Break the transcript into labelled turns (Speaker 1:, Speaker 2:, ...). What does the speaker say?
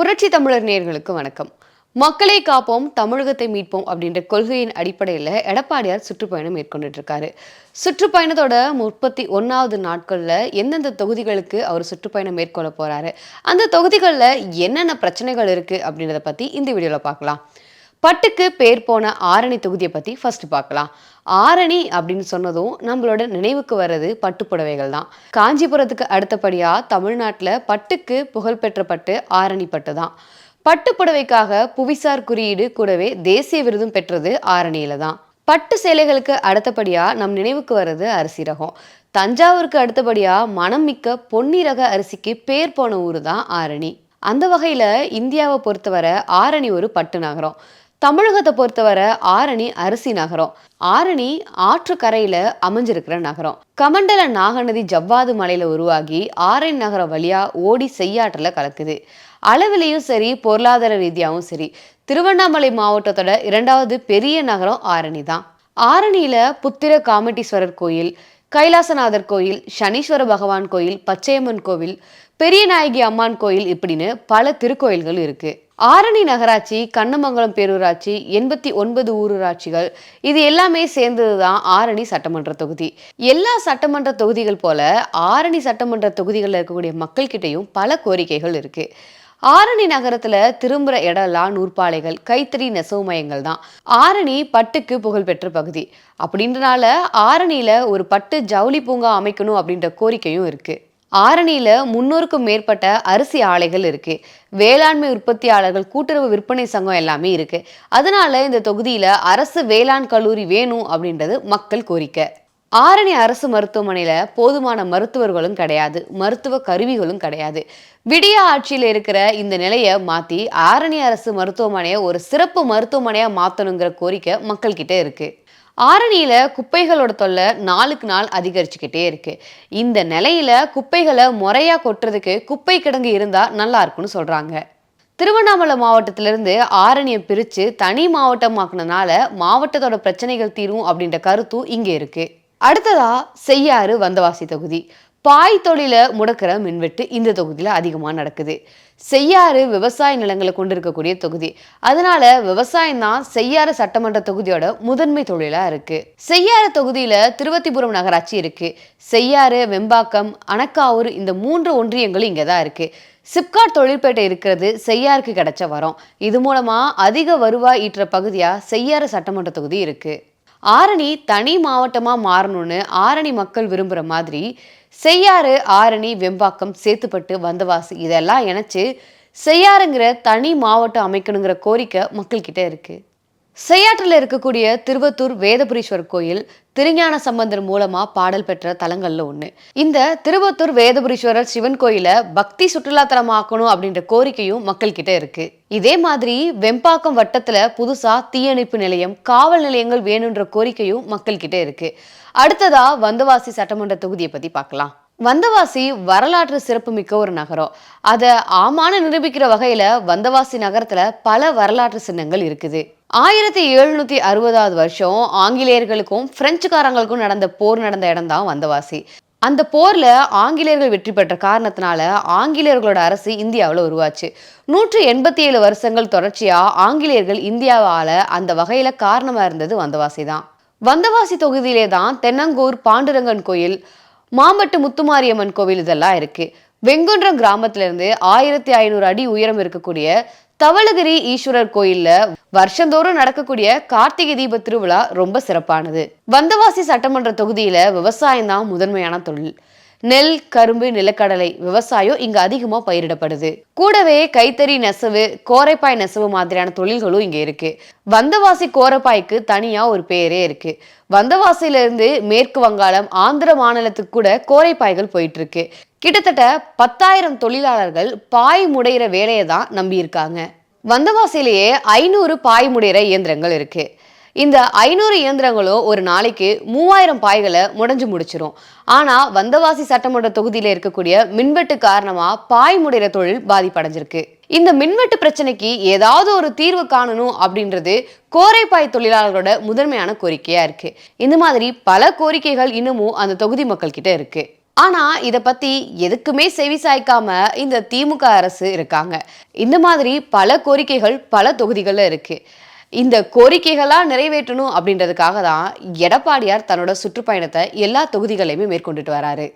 Speaker 1: புரட்சி தமிழர் நேர்களுக்கு வணக்கம். மக்களை காப்போம் தமிழகத்தை மீட்போம் அப்படின்ற கொள்கையின் அடிப்படையில் எடப்பாடியார் சுற்றுப்பயணம் மேற்கொண்டுட்டு இருக்காரு சுற்றுப்பயணத்தோட முப்பத்தி ஒன்றாவது நாட்களில் எந்தெந்த தொகுதிகளுக்கு அவர் சுற்றுப்பயணம் மேற்கொள்ள போறாரு? அந்த தொகுதிகளில் என்னென்ன பிரச்சனைகள் இருக்கு அப்படின்றத பத்தி இந்த வீடியோவில் பார்க்கலாம். பட்டுக்கு பேர் போன ஆரணி தொகுதியை பற்றி ஃபர்ஸ்ட் பார்க்கலாம். ஆரணி அப்படின்னு சொன்னதும் நம்மளோட நினைவுக்கு வர்றது பட்டு புடவைகள் தான். காஞ்சிபுரத்துக்கு அடுத்தபடியாக தமிழ்நாட்டில் பட்டுக்கு புகழ்பெற்ற பட்டு ஆரணி பட்டு தான். பட்டு புடவைக்காக புவிசார் குறியீடு கூடவே தேசிய விருதும் பெற்றது ஆரணியில தான். பட்டு சேலைகளுக்கு அடுத்தபடியா நம் நினைவுக்கு வர்றது அரிசி ரகம். தஞ்சாவூருக்கு அடுத்தபடியா மனம் மிக்க பொன்னி ரக அரிசிக்கு பேர் போன ஊர் தான் ஆரணி. அந்த வகையில இந்தியாவை பொறுத்தவரை ஆரணி ஒரு பட்டு நகரம். தமிழகத்தை பொறுத்தவரை ஆரணி அரிசி நகரம். ஆரணி ஆற்றுக்கரையில் அமைஞ்சிருக்கிற நகரம். கமண்டல நாகநதி ஜவ்வாது மலையில உருவாகி ஆரணி நகரம் வழியா ஓடி செய்யாற்றில் கலக்குது. அளவிலையும் சரி பொருளாதார ரீதியாகவும் சரி திருவண்ணாமலை மாவட்டத்தோட இரண்டாவது பெரிய நகரம் ஆரணி தான். ஆரணியில புத்திர காமெட்டீஸ்வரர் கோயில் கைலாசநாதர் கோயில் சனீஸ்வர பகவான் கோயில் பச்சையம்மன் கோவில் பெரியநாயகி அம்மான் கோயில் இப்படின்னு பல திருக்கோயில்கள் இருக்குது ஆரணி நகராட்சி கண்ணமங்கலம் பேரூராட்சி எண்பத்தி ஒன்பது ஊரூராட்சிகள் இது எல்லாமே சேர்ந்தது தான் ஆரணி சட்டமன்ற தொகுதி. எல்லா சட்டமன்ற தொகுதிகள் போல ஆரணி சட்டமன்ற தொகுதிகளில் இருக்கக்கூடிய மக்கள்கிட்டையும் பல கோரிக்கைகள் இருக்கு. ஆரணி நகரத்துல திரும்புற இடம்லாம் நூற்பாலைகள் கைத்தறி நெசவு மையங்கள் தான். ஆரணி பட்டுக்கு புகழ்பெற்ற பகுதி. அப்படின்றனால ஆரணியில ஒரு பட்டு ஜவுளி பூங்கா அமைக்கணும் அப்படின்ற கோரிக்கையும் இருக்கு. ஆரணியில் முன்னூறுக்கும் மேற்பட்ட அரிசி ஆலைகள் இருக்குது வேளாண்மை உற்பத்தியாளர்கள் கூட்டுறவு விற்பனை சங்கம் எல்லாமே இருக்குது அதனால இந்த தொகுதியில் அரசு வேளாண் கல்லூரி வேணும் அப்படின்றது மக்கள் கோரிக்கை. ஆரணி அரசு மருத்துவமனையில் போதுமான மருத்துவர்களும் கிடையாது மருத்துவ கருவிகளும் கிடையாது. விடிய ஆட்சியில் இருக்கிற இந்த நிலையை மாற்றி ஆரணி அரசு மருத்துவமனையை ஒரு சிறப்பு மருத்துவமனையாக மாற்றணுங்கிற கோரிக்கை மக்கள்கிட்ட இருக்குது ஆரணியில் குப்பைகளோட தொல்லை நாளுக்கு நாள் அதிகரிச்சுக்கிட்டே இருக்கு. இந்த நிலையில குப்பைகளை முறையாக கொட்டுறதுக்கு குப்பை கிடங்கு இருந்தால் நல்லா இருக்கும்னு சொல்கிறாங்க திருவண்ணாமலை மாவட்டத்திலிருந்து ஆரணியை பிரித்து தனி மாவட்டமாக்குனனால மாவட்டத்தோட பிரச்சனைகள் தீரும் அப்படின்ற கருத்தும் இங்கே இருக்கு. அடுத்ததா செய்யாறு வந்தவாசி தொகுதி. பாய் தொழிலை முடக்கிற மின்வெட்டு இந்த தொகுதியில் அதிகமாக நடக்குது. செய்யாறு விவசாய நிலங்களை கொண்டிருக்கக்கூடிய தொகுதி. அதனால விவசாயம் தான் செய்யாறு சட்டமன்ற தொகுதியோட முதன்மை தொழிலா இருக்கு. செய்யாறு தொகுதியில திருவத்திபுரம் நகராட்சி இருக்கு. செய்யாறு வெம்பாக்கம் அணக்காவூர் இந்த மூன்று ஒன்றியங்களும் இங்கே தான் இருக்கு. சிப்காட் தொழிற்பேட்டை இருக்கிறது செய்யாருக்கு கிடைச்ச வரம். இது மூலமா அதிக வருவாய் ஈற்ற பகுதியா செய்யாறு சட்டமன்ற தொகுதி இருக்கு. ஆரணி தனி மாவட்டமாக மாறணும்னு ஆரணி மக்கள் விரும்புகிற மாதிரி செய்யாறு ஆரணி வெம்பாக்கம் சேத்துப்பட்டு வந்தவாசி இதெல்லாம் இணைச்சு செய்யாறுங்கிற தனி மாவட்டம் அமைக்கணுங்கிற கோரிக்கை மக்கள்கிட்ட இருக்குது செய்யாற்றில் இருக்கக்கூடிய திருவத்தூர் வேதபுரீஸ்வரர் கோயில் திருஞான சம்பந்தர் மூலமா பாடல் பெற்ற தலங்கள்ல ஒண்ணு. இந்த திருவத்தூர் வேதபுரீஸ்வரர் சிவன் கோயில பக்தி சுற்றுலாத்தலமாக்கணும் அப்படின்ற கோரிக்கையும் மக்கள் கிட்ட இருக்கு. இதே மாதிரி வெம்பாக்கம் வட்டத்துல புதுசா தீயணைப்பு நிலையம் காவல் நிலையங்கள் வேணுன்ற கோரிக்கையும் மக்கள் கிட்ட இருக்கு. அடுத்ததா வந்தவாசி சட்டமன்ற தொகுதியை பத்தி பார்க்கலாம். வந்தவாசி வரலாற்று சிறப்புமிக்க ஒரு நகரம். அதை ஆமான நிரூபிக்கிற வகையில வந்தவாசி நகரத்துல பல வரலாற்று சின்னங்கள் இருக்குது. ஆயிரத்தி எழுநூத்தி அறுபதாவது வருஷம் ஆங்கிலேயர்களுக்கும் பிரெஞ்சுக்காரங்களுக்கும் நடந்த போர் நடந்த இடம் தான் வந்தவாசி. அந்த போர்ல ஆங்கிலேயர்கள் வெற்றி பெற்ற காரணத்தினால ஆங்கிலேயர்களோட அரசு இந்தியாவில் உருவாச்சு. நூற்று எண்பத்தி ஏழு வருஷங்கள் தொடர்ச்சியா ஆங்கிலேயர்கள் இந்தியாவால அந்த வகையில காரணமா இருந்தது வந்தவாசி தான் வந்தவாசி தொகுதியிலே தான் தென்னங்கூர் பாண்டுரங்கன் கோயில் மாம்பட்டு முத்துமாரியம்மன் கோவில் இதெல்லாம் இருக்கு. வெங்குன்றம் கிராமத்திலிருந்து ஆயிரத்தி ஐநூறு அடி உயரம் இருக்கக்கூடிய தவளகிரி ஈஸ்வரர் கோயில்ல வருஷந்தோறும் நடக்கக்கூடிய கார்த்திகை தீப திருவிழா ரொம்ப சிறப்பானது. வந்தவாசி சட்டமன்ற தொகுதியில விவசாயம் தான் முதன்மையான தொழில். நெல் கரும்பு நிலக்கடலை விவசாயம் இங்க அதிகமா பயிரிடப்படுது. கூடவே கைத்தறி நெசவு கோரைப்பாய் நெசவு மாதிரியான தொழில்களும் இங்க இருக்கு. வந்தவாசி கோரைப்பாய்க்கு தனியா ஒரு பேரே இருக்கு. வந்தவாசியில இருந்து மேற்கு வங்காளம் ஆந்திர மாநிலத்துக்கு கூட கோரைப்பாய்கள் போயிட்டு இருக்கு. கிட்டத்தட்ட பத்தாயிரம் தொழிலாளர்கள் பாய் முடையிற வேலையை தான் நம்பி இருக்காங்க ஐநூறு பாய் முடையிற இயந்திரங்கள் இருக்கு. இந்த ஐநூறு இயந்திரங்களும் ஒரு நாளைக்கு மூவாயிரம் பாய்களை முடைஞ்சு முடிச்சிரும். ஆனா வந்தவாசி சட்டமன்ற தொகுதியில இருக்கக்கூடிய மின்வெட்டு காரணமா பாய் முடையிற தொழில் பாதிப்படைஞ்சிருக்கு. இந்த மின்வெட்டு பிரச்சனைக்கு ஏதாவது ஒரு தீர்வு காணணும் அப்படின்றது கோரைப்பாய் தொழிலாளர்களோட முதன்மையான கோரிக்கையா இருக்கு. இந்த மாதிரி பல கோரிக்கைகள் இன்னமும் அந்த தொகுதி மக்கள் கிட்ட ஆனால் ஆனா பற்றி பத்தி எதுக்குமே செவி சாய்க்காம இந்த திமுக அரசு இருக்காங்க. இந்த மாதிரி பல கோரிக்கைகள் பல தொகுதிகளில் இருக்கு. இந்த கோரிக்கைகளா நிறைவேற்றணும் அப்படின்றதுக்காக தான் எடப்பாடியார் தன்னோட சுற்றுப்பயணத்தை எல்லா தொகுதிகளையுமே மேற்கொண்டுட்டு வராரு.